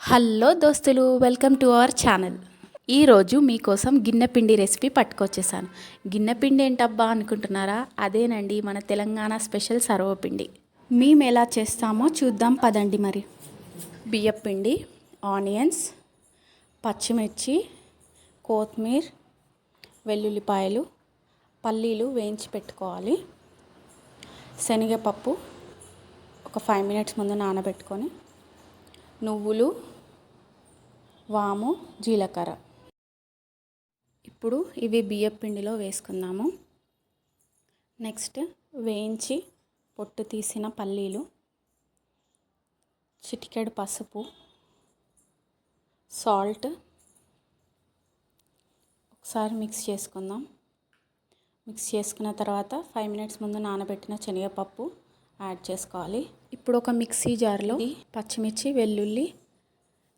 Hello దోస్తులు welcome to our channel. ఈరోజు మీకోసం గిన్నెపిండి రెసిపీ పట్టుకొచ్చేసాను. గిన్నెపిండి ఏంటబ్బా అనుకుంటున్నారా? అదేనండి మన తెలంగాణ స్పెషల్ సర్వపిండి. మేము ఎలా చేస్తామో చూద్దాం పదండి మరి. బియ్యపిండి ఆనియన్స్ పచ్చిమిర్చి కొత్తిమీర వెల్లుల్లిపాయలు పల్లీలు వేయించి పెట్టుకోవాలి. శనగపప్పు ఒక ఫైవ్ మినిట్స్ ముందు నానబెట్టుకొని నువ్వులు వాము జీలకర్ర. ఇప్పుడు ఇవి బియ్యం పిండిలో వేసుకుందాము. నెక్స్ట్ వేయించి పొట్టు తీసిన పల్లీలు చిటికెడు పసుపు సాల్ట్ ఒకసారి మిక్స్ చేసుకుందాం. మిక్స్ చేసుకున్న తర్వాత ఫైవ్ మినిట్స్ ముందు నానబెట్టిన శనగపప్పు యాడ్ చేసుకోవాలి. ఇప్పుడు ఒక మిక్సీ జార్లో పచ్చిమిర్చి వెల్లుల్లి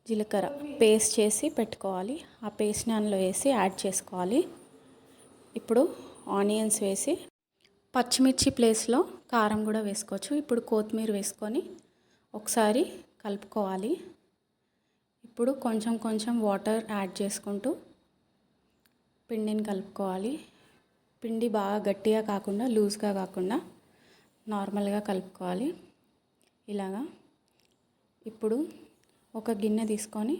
జీలకర్ర పేస్ట్ చేసి పెట్టుకోవాలి. ఆ పేస్ట్ని అందులో వేసి యాడ్ చేసుకోవాలి. ఇప్పుడు ఆనియన్స్ వేసి పచ్చిమిర్చి ప్లేస్లో కారం కూడా వేసుకోవచ్చు. ఇప్పుడు కొత్తిమీర వేసుకొని ఒకసారి కలుపుకోవాలి. ఇప్పుడు కొంచెం కొంచెం వాటర్ యాడ్ చేసుకుంటూ పిండిని కలుపుకోవాలి. పిండి బాగా గట్టిగా కాకుండా లూజ్గా కాకుండా నార్మల్గా కలుపుకోవాలి. ఇలాగా ఇప్పుడు ఒక గిన్నె తీసుకొని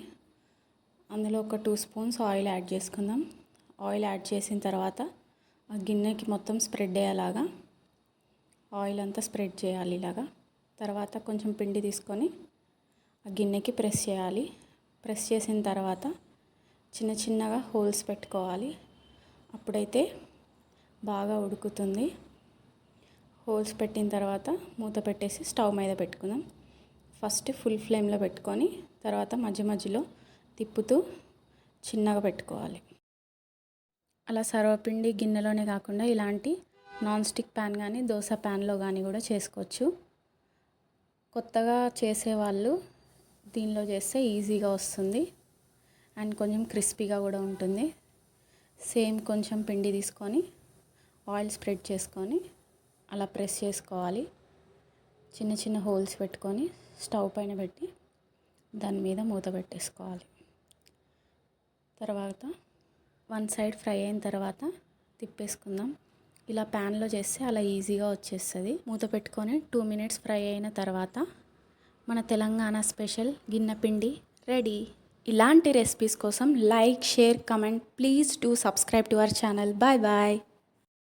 అందులో ఒక టూ స్పూన్స్ ఆయిల్ యాడ్ చేసుకుందాం. ఆయిల్ యాడ్ చేసిన తర్వాత ఆ గిన్నెకి మొత్తం స్ప్రెడ్ అయ్యేలాగా ఆయిల్ అంతా స్ప్రెడ్ చేయాలి ఇలాగా. తర్వాత కొంచెం పిండి తీసుకొని ఆ గిన్నెకి ప్రెస్ చేయాలి. ప్రెస్ చేసిన తర్వాత చిన్న చిన్నగా హోల్స్ పెట్టుకోవాలి. అప్పుడైతే బాగా ఉడుకుతుంది. హోల్స్ పెట్టిన తర్వాత మూత పెట్టేసి స్టవ్ మీద పెట్టుకుందాం. ఫస్ట్ ఫుల్ ఫ్లేమ్లో పెట్టుకొని తర్వాత మధ్య మధ్యలో తిప్పుతూ చిన్నగా పెట్టుకోవాలి. అలా సర్వపిండి గిన్నెలోనే కాకుండా ఇలాంటి నాన్ స్టిక్ ప్యాన్ కానీ దోశ ప్యాన్లో కానీ కూడా చేసుకోవచ్చు. కొత్తగా చేసేవాళ్ళు దీనిలో చేస్తే ఈజీగా వస్తుంది. అండ్ కొంచెం క్రిస్పీగా కూడా ఉంటుంది. సేమ్ కొంచెం పిండి తీసుకొని ఆయిల్ స్ప్రెడ్ చేసుకొని అలా ప్రెస్ చేసుకోవాలి. చిన్న చిన్న హోల్స్ పెట్టుకొని స్టవ్ పైన పెట్టి దాని మీద మూత పెట్టేసుకోవాలి. తర్వాత వన్ సైడ్ ఫ్రై అయిన తర్వాత తిప్పేసుకుందాం. ఇలా ప్యాన్లో చేస్తే అలా ఈజీగా వచ్చేస్తుంది. మూత పెట్టుకొని టూ మినిట్స్ ఫ్రై అయిన తర్వాత మన తెలంగాణ స్పెషల్ గిన్నె పిండి రెడీ. ఇలాంటి రెసిపీస్ కోసం like share comment please do subscribe to our channel. Bye bye.